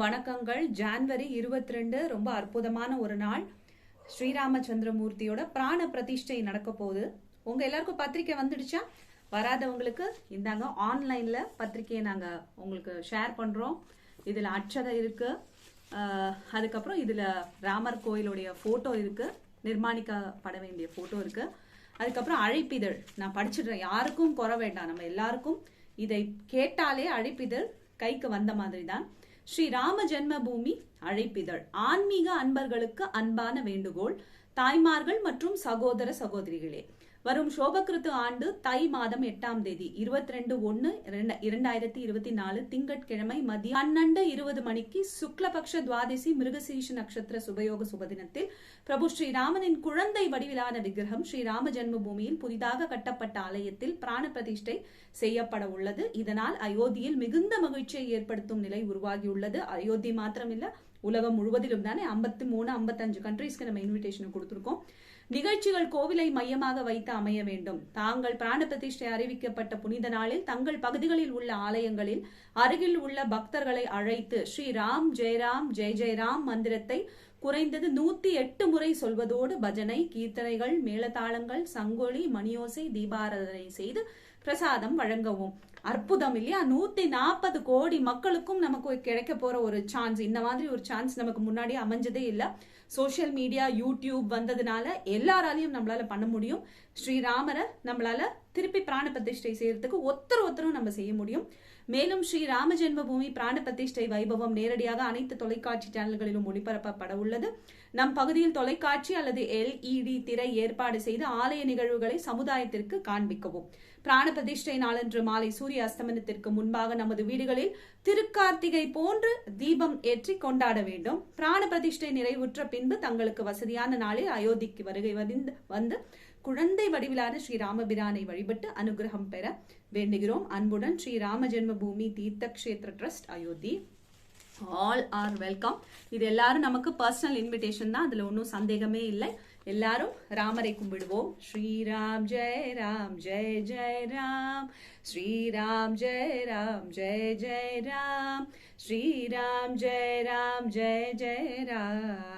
வணக்கங்கள். ஜான்வரி இருபத்தி ரெண்டு ரொம்ப அற்புதமான ஒரு நாள். ஸ்ரீராமச்சந்திரமூர்த்தியோட பிராண பிரதிஷ்டை நடக்க போகுது. உங்க எல்லாருக்கும் பத்திரிக்கை வந்துடுச்சா? வராதவங்களுக்கு இந்தாங்க ஆன்லைன்ல பத்திரிக்கையை நாங்க உங்களுக்கு ஷேர் பண்றோம். இதுல அட்சதை இருக்கு. அதுக்கப்புறம் இதுல ராமர் கோயிலுடைய போட்டோ இருக்கு. நிர்மாணிக்கப்பட வேண்டிய போட்டோ இருக்கு. அதுக்கப்புறம் அழைப்பிதழ். நான் படிச்சிடுறேன். யாருக்கும் குறை வேண்டாம். நம்ம எல்லாருக்கும் இதை கேட்டாலே அழைப்பிதழ் கைக்கு வந்த மாதிரி தான். ஸ்ரீ ராம ஜென்மபூமி அழைப்பிதழ். ஆன்மீக அன்பர்களுக்கு அன்பான வேண்டுகோள். தாய்மார்கள் மற்றும் சகோதர சகோதரிகளே வரும் சோபகிருத்து ஆண்டு தை மாதம் எட்டாம் தேதி இருபத்தி ரெண்டு ஒன்னு இரண்டாயிரத்தி இருபத்தி நாலு திங்கட்கிழமை மதியம் பன்னெண்டு இருபது மணிக்கு சுக்லபக்ஷ துவாதசி மிருகசீஷ நட்சத்திர சுபயோக சுபதினத்தில் பிரபு ஸ்ரீராமனின் குழந்தை வடிவிலான விக்கிரகம் ஸ்ரீராம ஜென்மபூமியில் புதிதாக கட்டப்பட்ட ஆலயத்தில் பிராண பிரதிஷ்டை செய்யப்பட உள்ளது. இதனால் அயோத்தியில் மிகுந்த மகிழ்ச்சியை ஏற்படுத்தும் நிலை உருவாகியுள்ளது. அயோத்தி மாத்திரமில்ல உலகம் முழுவதிலும் தானே? ஐம்பத்தி மூணு ஐம்பத்தஞ்சு கண்ட்ரீஸ்க்கு நம்ம இன்விடேஷன் கொடுத்துருக்கோம். நிகழ்ச்சிகள் கோவிலை மையமாக வைத்து அமைய வேண்டும். தாங்கள் பிராண பிரதிஷ்டை அறிவிக்கப்பட்ட புனித நாளில் தங்கள் பகுதிகளில் உள்ள ஆலயங்களில் அருகில் உள்ள பக்தர்களை அழைத்து ஸ்ரீ ராம் ஜெயராம் ஜெய் ஜெயராம் மந்திரத்தை குறைந்தது நூத்தி எட்டு முறை சொல்வதோடு பஜனை கீர்த்தனைகள் மேளதாளங்கள் சங்கொலி மணியோசை தீபாராதனை செய்து பிரசாதம் வழங்கவும். அற்புதம் இல்லையா? நூத்தி நாற்பது கோடி மக்களுக்கும் நமக்கு கிடைக்க போற ஒரு சான்ஸ் இந்த மாதிரி ஒரு சான்ஸ் நமக்கு முன்னாடி அமைஞ்சதே இல்லை. சோஷியல் மீடியா யூடியூப் வந்ததுனால எல்லாராலையும் நம்மளால பண்ண முடியும். ஸ்ரீராமரை நம்மளால திருப்பி பிராண பிரதிஷ்டை செய்யறதுக்கு ஒத்தர் ஒத்தரும் நம்ம செய்ய முடியும். மேலும் ஸ்ரீ ராம ஜென்மபூமி பிராண பிரதிஷ்டை வைபவம் நேரடியாக அனைத்து தொலைக்காட்சி சேனல்களிலும் ஒளிபரப்பப்பட உள்ளது. நம் பகுதியில் தொலைக்காட்சி அல்லது எல்இடி திரை ஏற்பாடு செய்து ஆலய நிகழ்வுகளை சமுதாயத்திற்கு காண்பிக்கவும். பிராண பிரதிஷ்டை நாளன்று மாலை சூரிய அஸ்தமனத்திற்கு முன்பாக நமது வீடுகளில் திருக்கார்த்திகை போன்று தீபம் ஏற்றி கொண்டாட வேண்டும். பிராண பிரதிஷ்டை நிறைவுற்ற பின்பு தங்களுக்கு வசதியான நாளில் அயோத்திக்கு வருகை வந்து குழந்தை வடிவிலான ஸ்ரீராமபிரானை வழிபட்டு அனுகிரகம் பெற வேண்டுகிறோம். அன்புடன் Shri Rama Janmabhoomi Teerth Kshetra trust Ayodhya. All are welcome இது எல்லாரும் நமக்கு பர்சனல் இன்விடேஷன் தான். அதுல ஒன்றும் சந்தேகமே இல்லை. எல்லாரும் ராமரை கும்பிடுவோம். ஸ்ரீராம் ஜெய் ராம் ஜெய் ஜெய் ராம். ஸ்ரீராம் ஜெய் ராம் ஜெய் ஜெய் ராம். ஸ்ரீராம் ஜெய் ராம் ஜெய் ஜெய் ராம்.